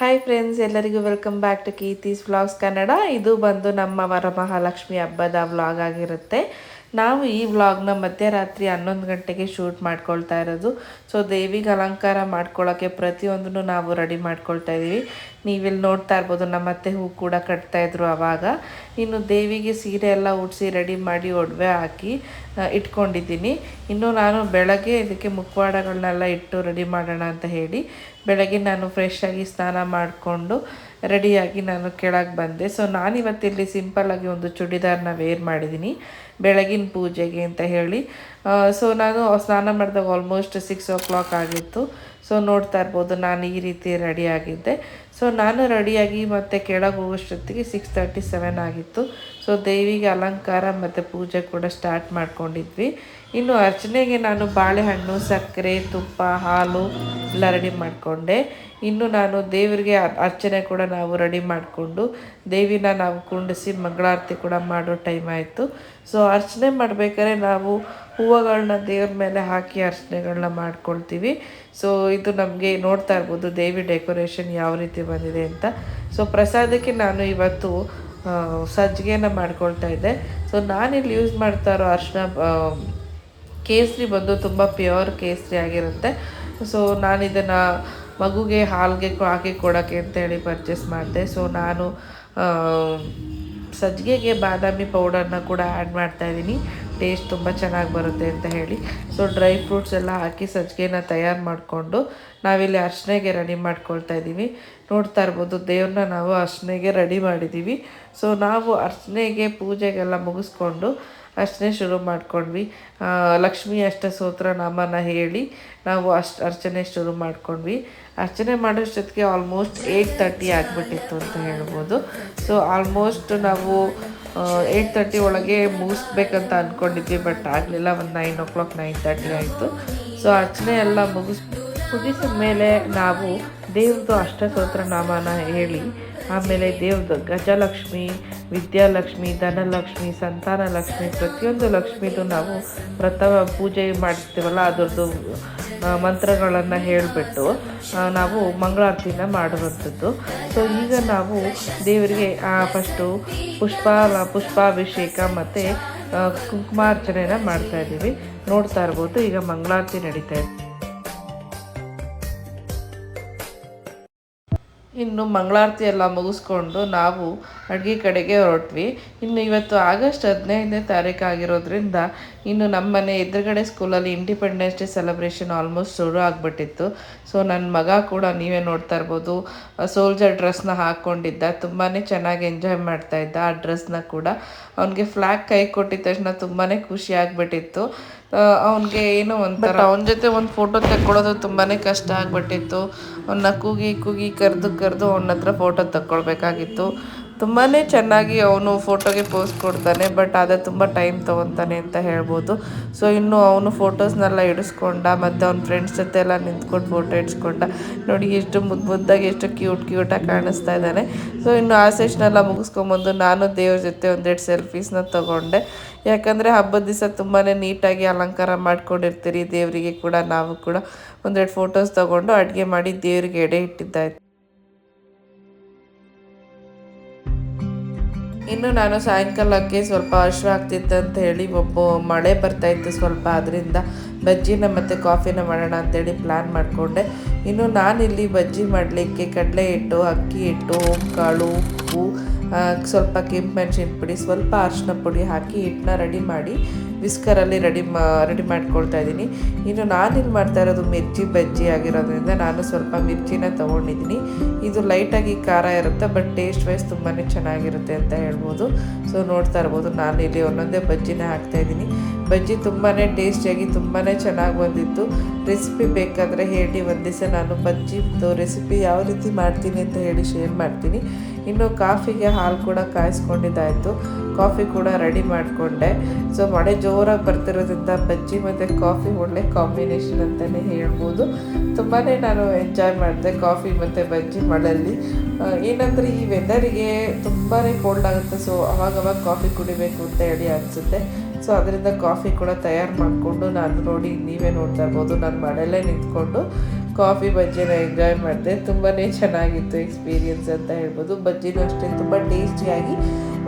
Hi friends ಎಲ್ಲರಿಗೂ welcome back to Keerthi's vlogs Kannada ಇದು ಬಂದು ನಮ್ಮ ವರಮಹಾಲಕ್ಷ್ಮಿ ಹಬ್ಬದ ವ್ಲಾಗ್ ಆಗಿರುತ್ತೆ. ನಾವು ಈ ವ್ಲಾಗ್ನ ಮಧ್ಯರಾತ್ರಿ ಹನ್ನೊಂದು ಗಂಟೆಗೆ ಶೂಟ್ ಮಾಡ್ಕೊಳ್ತಾ ಇರೋದು. ಸೊ ದೇವಿಗೆ ಅಲಂಕಾರ ಮಾಡ್ಕೊಳ್ಳೋಕ್ಕೆ ಪ್ರತಿಯೊಂದನ್ನು ನಾವು ರೆಡಿ ಮಾಡ್ಕೊಳ್ತಾ ಇದ್ದೀವಿ. ನೀವಿಲ್ಲಿ ನೋಡ್ತಾ ಇರ್ಬೋದು, ನಮ್ಮ ಅತ್ತೆ ಹೂ ಕೂಡ ಕಟ್ತಾಯಿದ್ರು ಆವಾಗ ಇನ್ನು ದೇವಿಗೆ ಸೀರೆ ಎಲ್ಲ ಉಡಿಸಿ ರೆಡಿ ಮಾಡಿ ಒಡವೆ ಹಾಕಿ ಇಟ್ಕೊಂಡಿದ್ದೀನಿ. ಇನ್ನು ನಾನು ಬೆಳಗ್ಗೆ ಇದಕ್ಕೆ ಮುಖವಾಡಗಳನ್ನೆಲ್ಲ ಇಟ್ಟು ರೆಡಿ ಮಾಡೋಣ ಅಂತ ಹೇಳಿ, ಬೆಳಗ್ಗೆ ನಾನು ಫ್ರೆಶ್ ಆಗಿ ಸ್ನಾನ ಮಾಡಿಕೊಂಡು ರೆಡಿಯಾಗಿ ನಾನು ಕೆಳಗೆ ಬಂದೆ. ಸೊ ನಾನಿವತ್ತಿಲ್ಲಿ ಸಿಂಪಲ್ಲಾಗಿ ಒಂದು ಚೂಡಿದಾರ್ನ ವೇರ್ ಮಾಡಿದ್ದೀನಿ. ಬೆಳಗಿನ ಪೂಜೆಗೆ ಅಂತ ಹೇಳಿ. ಸೊ ನಾನು ಸ್ನಾನ ಮಾಡಿದಾಗ ಆಲ್ಮೋಸ್ಟ್ ಸಿಕ್ಸ್ ಓ ಕ್ಲಾಕ್ ಆಗಿತ್ತು. ಸೊ ನೋಡ್ತಾ ಇರ್ಬೋದು ನಾನು ಈ ರೀತಿ ರೆಡಿ ಆಗಿದ್ದೆ. ಸೊ ನಾನು ರೆಡಿಯಾಗಿ ಮತ್ತೆ ಕೆಳಗೆ ಹೋಗೋಷ್ಟೊತ್ತಿಗೆ ಸಿಕ್ಸ್ ತರ್ಟಿ ಸೆವೆನ್ ಆಗಿತ್ತು. ಸೊ ದೇವಿಗೆ ಅಲಂಕಾರ ಮತ್ತು ಪೂಜೆ ಕೂಡ ಸ್ಟಾರ್ಟ್ ಮಾಡ್ಕೊಂಡಿದ್ವಿ. ಇನ್ನು ಅರ್ಚನೆಗೆ ನಾನು ಬಾಳೆಹಣ್ಣು, ಸಕ್ಕರೆ, ತುಪ್ಪ, ಹಾಲು ಎಲ್ಲ ರೆಡಿ ಮಾಡಿಕೊಂಡೆ. ಇನ್ನು ನಾನು ದೇವರಿಗೆ ಅರ್ಚನೆ ಕೂಡ ನಾವು ರೆಡಿ ಮಾಡಿಕೊಂಡು ದೇವಿನ ನಾವು ಕುಂಡಿಸಿ ಮಂಗಳಾರತಿ ಕೂಡ ಮಾಡೋ ಟೈಮ್ ಆಯಿತು. ಸೊ ಅರ್ಚನೆ ಮಾಡಬೇಕಾದ್ರೆ ನಾವು ಹೂವುಗಳನ್ನ ದೇವ್ರ ಮೇಲೆ ಹಾಕಿ ಅರ್ಚನೆಗಳನ್ನ ಮಾಡ್ಕೊಳ್ತೀವಿ. ಸೊ ಇದು ನಮಗೆ ನೋಡ್ತಾ ಇರ್ಬೋದು ದೇವಿ ಡೆಕೋರೇಷನ್ ಯಾವ ರೀತಿ ಬಂದಿದೆ ಅಂತ. ಸೊ ಪ್ರಸಾದಕ್ಕೆ ನಾನು ಇವತ್ತು ಸಜ್ಜಿಗೆನ ಮಾಡ್ಕೊಳ್ತಾ ಇದ್ದೆ. ಸೊ ನಾನಿಲ್ಲಿ ಯೂಸ್ ಮಾಡ್ತಾ ಇರೋ ಅರ್ಶಿನ ಕೇಸರಿ ಬಂದು ತುಂಬ ಪ್ಯೂರ್ ಕೇಸರಿ ಆಗಿರುತ್ತೆ. ಸೊ ನಾನು ಇದನ್ನು ಮಗುಗೆ ಹಾಲಿಗೆ ಹಾಕಿ ಕೊಡೋಕ್ಕೆ ಅಂತೇಳಿ ಪರ್ಚೇಸ್ ಮಾಡಿದೆ. ಸೊ ನಾನು ಸಜ್ಜಿಗೆಗೆ ಬಾದಾಮಿ ಪೌಡರ್ನ ಕೂಡ ಆ್ಯಡ್ ಮಾಡ್ತಾ ಇದ್ದೀನಿ. ಟೇಸ್ಟ್ ತುಂಬ ಚೆನ್ನಾಗಿ ಬರುತ್ತೆ ಅಂತ ಹೇಳಿ. ಸೊ ಡ್ರೈ ಫ್ರೂಟ್ಸ್ ಎಲ್ಲ ಹಾಕಿ ಸಜ್ಜಿಗೆನ ತಯಾರು ಮಾಡಿಕೊಂಡು ನಾವಿಲ್ಲಿ ಅರ್ಶನೆಗೆ ರೆಡಿ ಮಾಡ್ಕೊಳ್ತಾ ಇದ್ದೀವಿ. ನೋಡ್ತಾ ಇರ್ಬೋದು, ದೇವ್ರನ್ನ ನಾವು ಅರ್ಶನೆಗೆ ರೆಡಿ ಮಾಡಿದ್ದೀವಿ. ಸೊ ನಾವು ಅರ್ಚನೆಗೆ ಪೂಜೆಗೆಲ್ಲ ಮುಗಿಸ್ಕೊಂಡು ಅರ್ಚನೆ ಶುರು ಮಾಡ್ಕೊಂಡ್ವಿ. ಲಕ್ಷ್ಮೀ ಅಷ್ಟ ಸೂತ್ರ ನಾಮನ ಹೇಳಿ ನಾವು ಅಷ್ಟು ಅರ್ಚನೆ ಶುರು ಮಾಡ್ಕೊಂಡ್ವಿ. ಅರ್ಚನೆ ಮಾಡೋಷ್ಟೊತ್ತಿಗೆ ಆಲ್ಮೋಸ್ಟ್ ಏಯ್ಟ್ ತರ್ಟಿ ಆಗಿಬಿಟ್ಟಿತ್ತು ಅಂತ ಹೇಳ್ಬೋದು. ಸೊ ಆಲ್ಮೋಸ್ಟ್ ನಾವು ಏಯ್ಟ್ ತರ್ಟಿ ಒಳಗೆ ಮುಗಿಸ್ಬೇಕಂತ ಅಂದ್ಕೊಂಡಿದ್ವಿ ಬಟ್ ಆಗಲಿಲ್ಲ. ಒಂದು nine o'clock nine thirty ಆಯಿತು. ಸೊ ಅರ್ಚನೆ ಎಲ್ಲ ಮುಗಿಸ್, ಮುಗಿಸಿದ ಮೇಲೆ ನಾವು ದೇವ್ರದ್ದು ಅಷ್ಟಸ್ತೋತ್ರ ನಾಮನ ಹೇಳಿ, ಆಮೇಲೆ ದೇವ್ರದ್ದು ಗಜಲಕ್ಷ್ಮಿ ವಿದ್ಯಾಲಕ್ಷ್ಮಿ, ಧನಲಕ್ಷ್ಮಿ ಸಂತಾನ ಲಕ್ಷ್ಮಿ ಪ್ರತಿಯೊಂದು ಲಕ್ಷ್ಮಿದು ನಾವು ವ್ರತ ಪೂಜೆ ಮಾಡ್ತೀವಲ್ಲ ಅದರದ್ದು ಮಂತ್ರಗಳನ್ನು ಹೇಳಿಬಿಟ್ಟು ನಾವು ಮಂಗಳಾರತಿನ ಮಾಡುವಂಥದ್ದು. ಸೊ ಈಗ ನಾವು ದೇವರಿಗೆ ಫಸ್ಟು ಪುಷ್ಪ, ಪುಷ್ಪಾಭಿಷೇಕ ಮತ್ತು ಮಾಡ್ತಾ ಇದ್ದೀವಿ. ನೋಡ್ತಾ ಇರ್ಬೋದು, ಈಗ ಮಂಗಳಾರತಿ ನಡೀತಾ ಇದೆ ಇನ್ನು ಮಂಗಳಾರತಿ ಎಲ್ಲ ಮುಗಿಸ್ಕೊಂಡು ನಾವು ಅಡುಗೆ ಕಡೆಗೆ ಹೊರಟ್ವಿ. ಇನ್ನು ಇವತ್ತು ಆಗಸ್ಟ್ ಹದಿನೈದನೇ ತಾರೀಕು ಆಗಿರೋದ್ರಿಂದ ಇನ್ನು ನಮ್ಮ ಮನೆ ಎದುರುಗಡೆ ಸ್ಕೂಲಲ್ಲಿ ಇಂಡಿಪೆಂಡೆನ್ಸ್ ಡೇ ಸೆಲೆಬ್ರೇಷನ್ ಆಲ್ಮೋಸ್ಟ್ ಶುರು ಆಗಿಬಿಟ್ಟಿತ್ತು. ಸೊ ನನ್ನ ಮಗ ಕೂಡ ನೀವೇ ನೋಡ್ತಾ ಇರ್ಬೋದು. ಸೋಲ್ಜರ್ ಡ್ರೆಸ್ನ ಹಾಕ್ಕೊಂಡಿದ್ದ. ತುಂಬಾ ಚೆನ್ನಾಗಿ ಎಂಜಾಯ್ ಮಾಡ್ತಾ ಇದ್ದ ಆ ಡ್ರೆಸ್ನ ಕೂಡ. ಅವನಿಗೆ ಫ್ಲ್ಯಾಗ್ ಕೈ ಕೊಟ್ಟಿದ್ದ ತಕ್ಷಣ ತುಂಬಾ ಖುಷಿ ಆಗಿಬಿಟ್ಟಿತ್ತು. ಅವನಿಗೆ ಏನೋ ಒಂಥರ ಅವನ ಜೊತೆ ಒಂದು ಫೋಟೋ ತೆಕ್ಕೊಳ್ಳೋದು ತುಂಬಾ ಕಷ್ಟ ಆಗಿಬಿಟ್ಟಿತ್ತು. ಅವನ್ನ ಕೂಗಿ ಕೂಗಿ ಕರೆದು ಕರೆದು ಅವನ ಹತ್ರ ಫೋಟೋ ತಕ್ಕೊಳ್ಬೇಕಾಗಿತ್ತು. ತುಂಬಾ ಚೆನ್ನಾಗಿ ಅವನು ಫೋಟೋಗೆ ಪೋಸ್ಟ್ ಕೊಡ್ತಾನೆ, ಬಟ್ ಅದೇ ತುಂಬ ಟೈಮ್ ತೊಗೊತಾನೆ ಅಂತ ಹೇಳ್ಬೋದು. ಸೊ ಇನ್ನು ಅವನು ಫೋಟೋಸ್ನೆಲ್ಲ ಇಡಿಸ್ಕೊಂಡ, ಮತ್ತು ಅವ್ನ ಫ್ರೆಂಡ್ಸ್ ಜೊತೆ ಎಲ್ಲ ನಿಂತ್ಕೊಂಡು ಫೋಟೋ ಇಡ್ಸ್ಕೊಂಡ, ನೋಡಿ ಎಷ್ಟು ಮುದ್ದು ಮುದ್ದಾಗಿ ಎಷ್ಟು ಕ್ಯೂಟ್ ಕ್ಯೂಟಾಗಿ ಕಾಣಿಸ್ತಾ ಇದ್ದಾನೆ. ಸೊ ಇನ್ನು ಆ ಸೆಷನೆಲ್ಲ ಮುಗಿಸ್ಕೊಂಬಂದು ನಾನು ದೇವ್ರ ಜೊತೆ ಒಂದೆರಡು ಸೆಲ್ಫೀಸ್ನ ತೊಗೊಂಡೆ. ಯಾಕಂದರೆ ಹಬ್ಬದ ದಿವಸ ತುಂಬಾ ನೀಟಾಗಿ ಅಲಂಕಾರ ಮಾಡ್ಕೊಂಡಿರ್ತೀರಿ ದೇವರಿಗೆ ಕೂಡ, ನಾವು ಕೂಡ ಒಂದೆರಡು ಫೋಟೋಸ್ ತೊಗೊಂಡು ಅಡುಗೆ ಮಾಡಿ ದೇವರಿಗೆ ಎಡೆ ಇಟ್ಟಿದ್ದಾಯ್ತು. ಇನ್ನು ನಾನು ಸಾಯಂಕಾಲಕ್ಕೆ ಸ್ವಲ್ಪ ಹಶ್ರ ಆಗ್ತಿತ್ತು ಅಂತ ಹೇಳಿ ಒಬ್ಬ ಮಳೆ ಬರ್ತಾ ಇತ್ತು ಸ್ವಲ್ಪ ಅದರಿಂದ ಬಜ್ಜಿನ ಮತ್ತು ಕಾಫಿನ ಮಾಡೋಣ ಅಂತೇಳಿ ಪ್ಲ್ಯಾನ್ ಮಾಡಿಕೊಂಡೆ. ಇನ್ನು ನಾನಿಲ್ಲಿ ಬಜ್ಜಿ ಮಾಡಲಿಕ್ಕೆ ಕಡಲೆ ಹಿಟ್ಟು ಅಕ್ಕಿ ಹಿಟ್ಟು ಕಾಳು ಉಪ್ಪು ಸ್ವಲ್ಪ ಕೆಂಪು ಮೆಣಸಿನ ಪುಡಿ ಸ್ವಲ್ಪ ಅರಿಶಿನ ಪುಡಿ ಹಾಕಿ ಹಿಟ್ಟನ್ನ ರೆಡಿ ಮಾಡಿ ವಿಸ್ಕರಲ್ಲಿ ರೆಡಿ ಮಾ ರೆಡಿ ಮಾಡ್ಕೊಳ್ತಾ ಇದ್ದೀನಿ. ಇನ್ನು ನಾನಿಲ್ಲಿ ಮಾಡ್ತಾ ಇರೋದು ಮಿರ್ಚಿ ಬಜ್ಜಿ ಆಗಿರೋದ್ರಿಂದ ನಾನು ಸ್ವಲ್ಪ ಮಿರ್ಚಿನ ತೊಗೊಂಡಿದ್ದೀನಿ. ಇದು ಲೈಟಾಗಿ ಖಾರ ಇರುತ್ತೆ ಬಟ್ ಟೇಸ್ಟ್ ವೈಸ್ ತುಂಬಾ ಚೆನ್ನಾಗಿರುತ್ತೆ ಅಂತ ಹೇಳ್ಬೋದು. ಸೊ ನೋಡ್ತಾ ಇರ್ಬೋದು ನಾನು ಇಲ್ಲಿ ಒಂದೊಂದೇ ಬಜ್ಜಿನ ಹಾಕ್ತಾ ಇದ್ದೀನಿ. ಬಜ್ಜಿ ತುಂಬಾ ಟೇಸ್ಟಿಯಾಗಿ ತುಂಬಾ ಚೆನ್ನಾಗಿ ಬಂದಿತ್ತು. ರೆಸಿಪಿ ಬೇಕಾದರೆ ಹೇಳಿ, ಒಂದು ದಿವಸ ನಾನು ಮತ್ತು ರೆಸಿಪಿ ಯಾವ ರೀತಿ ಮಾಡ್ತೀನಿ ಅಂತ ಹೇಳಿ ಶೇರ್ ಮಾಡ್ತೀನಿ. ಇನ್ನು ಕಾಫಿಗೆ ಹಾಲು ಕೂಡ ಕಾಯಿಸ್ಕೊಂಡಿದ್ದಾಯಿತು. ಕಾಫಿ ಕೂಡ ರೆಡಿ ಮಾಡಿಕೊಂಡೆ. ಸೊ ಮಳೆ ಜೋರಾಗಿ ಬರ್ತಿರೋದ್ರಿಂದ ಬಜ್ಜಿ ಮತ್ತು ಕಾಫಿ ಒಳ್ಳೆ ಕಾಂಬಿನೇಷನ್ ಅಂತಲೇ ಹೇಳ್ಬೋದು. ತುಂಬಾ ನಾನು ಎಂಜಾಯ್ ಮಾಡಿದೆ ಕಾಫಿ ಮತ್ತು ಬಜ್ಜಿ ಮಳೆಯಲ್ಲಿ ಏನಂದರೆ ಈ ವೆದರಿಗೆ ತುಂಬಾ ಕೋಲ್ಡ್ ಆಗುತ್ತೆ. ಸೊ ಅವಾಗವಾಗ ಕಾಫಿ ಕುಡಿಬೇಕು ಅಂತ ಹೇಳಿ ಅನಿಸುತ್ತೆ. ಸೊ ಅದರಿಂದ ಕಾಫಿ ಕೂಡ ತಯಾರು ಮಾಡಿಕೊಂಡು ನಾನು ನೋಡಿ ನೀವೇ ನೋಡ್ತಾ ಇರ್ಬೋದು. ನಾನು ಮಳೆಯಲ್ಲೇ ನಿಂತ್ಕೊಂಡು ಕಾಫಿ ಬಜ್ಜಿನ ಎಂಜಾಯ್ ಮಾಡಿದೆ. ತುಂಬಾ ಚೆನ್ನಾಗಿತ್ತು ಎಕ್ಸ್ಪೀರಿಯನ್ಸ್ ಅಂತ ಹೇಳ್ಬೋದು. ಬಜ್ಜಿನೂ ಅಷ್ಟೇ, ತುಂಬ ಟೇಸ್ಟಿಯಾಗಿ,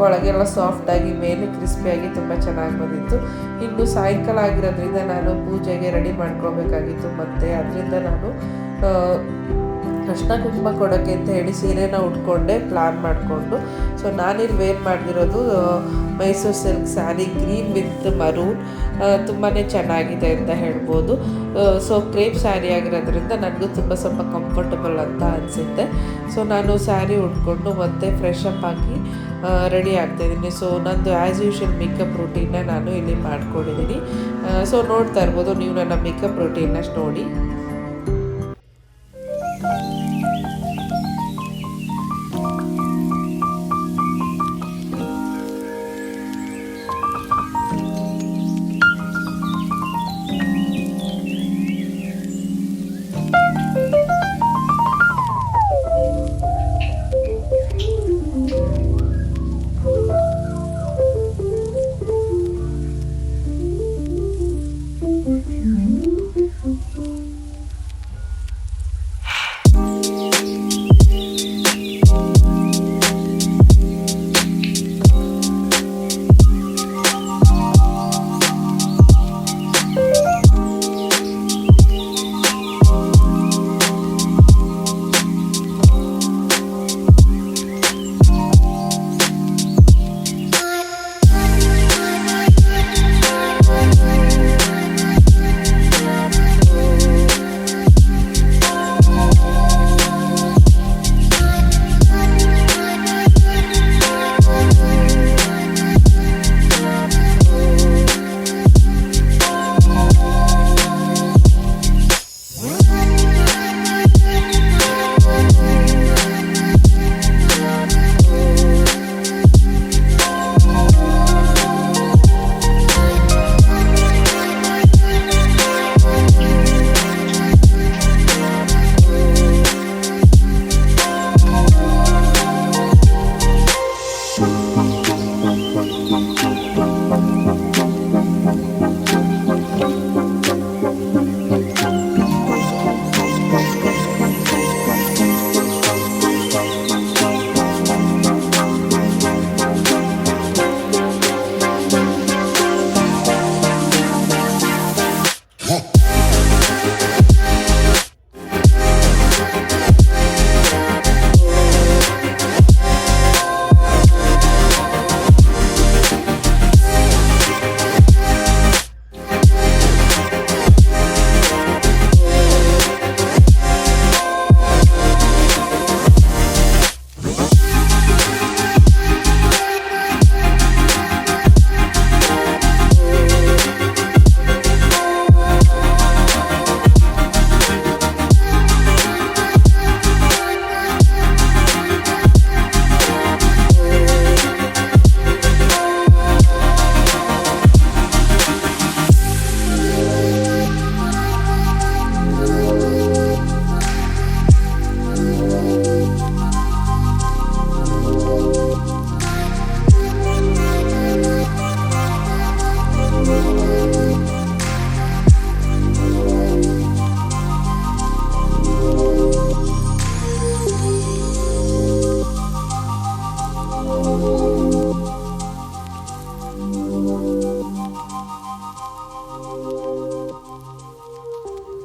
ಒಳಗೆಲ್ಲ ಸಾಫ್ಟಾಗಿ ಮೇಲೆ ಕ್ರಿಸ್ಪಿಯಾಗಿ ತುಂಬ ಚೆನ್ನಾಗಿ ಬಂದಿತ್ತು. ಇನ್ನು ಸಾಯಂಕಾಲ ಆಗಿರೋದ್ರಿಂದ ನಾನು ಪೂಜೆಗೆ ರೆಡಿ ಮಾಡ್ಕೋಬೇಕಾಗಿತ್ತು ಮತ್ತು. ಅದರಿಂದ ನಾನು ಅರ್ಶಿನ ಕುಂಕುಮ ಕೊಡೋಕ್ಕೆ ಅಂತ ಹೇಳಿ ಸೀರೆನ ಉಟ್ಕೊಂಡೆ ಪ್ಲ್ಯಾನ್ ಮಾಡಿಕೊಂಡು. ಸೊ ನಾನಿಲ್ಲಿ ವೇರ್ ಮಾಡಿರೋದು Mysuru silk sari green with maroon ತುಂಬಾ ಚೆನ್ನಾಗಿದೆ ಅಂತ ಹೇಳ್ಬೋದು. ಸೊ ಕ್ರೇಪ್ ಸ್ಯಾರಿ ಆಗಿರೋದ್ರಿಂದ ನನಗೂ ತುಂಬ ಸ್ವಲ್ಪ ಕಂಫರ್ಟಬಲ್ ಅಂತ ಅನಿಸುತ್ತೆ. ಸೊ ನಾನು ಸ್ಯಾರಿ ಉಟ್ಕೊಂಡು ಮತ್ತೆ ಫ್ರೆಶ್ ಅಪ್ ಆಗಿ ರೆಡಿ ಆಗ್ತಾಯಿದ್ದೀನಿ ಸೊ ನಂದು ಆ್ಯಸ್ ಯೂಶಲ್ ಮೇಕಪ್ ರೂಟೀನ್ನ ನಾನು ಇಲ್ಲಿ ಮಾಡ್ಕೊಂಡಿದ್ದೀನಿ. ಸೊ ನೋಡ್ತಾ ಇರ್ಬೋದು ನೀವು ನನ್ನ ಮೇಕಪ್ ರೂಟೀನ್ನ ನೋಡಿ.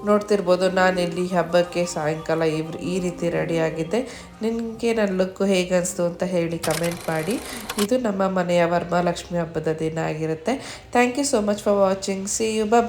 ನೋಡ್ತಿರ್ಬೋದು ನಾನಿಲ್ಲಿ ಹಬ್ಬಕ್ಕೆ ಸಾಯಂಕಾಲ ಈ ಈ ರೀತಿ ರೆಡಿ ಆಗಿದ್ದೆ. ನಿನಗೆ ನನ್ನ ಲುಕ್ಕು ಹೇಗೆ ಅನಿಸ್ತು ಅಂತ ಹೇಳಿ ಕಮೆಂಟ್ ಮಾಡಿ. ಇದು ನಮ್ಮ ಮನೆಯ ವರ್ಮಾಲಕ್ಷ್ಮಿ ಹಬ್ಬದ ದಿನ ಆಗಿರುತ್ತೆ. Thank you so much for watching see you bye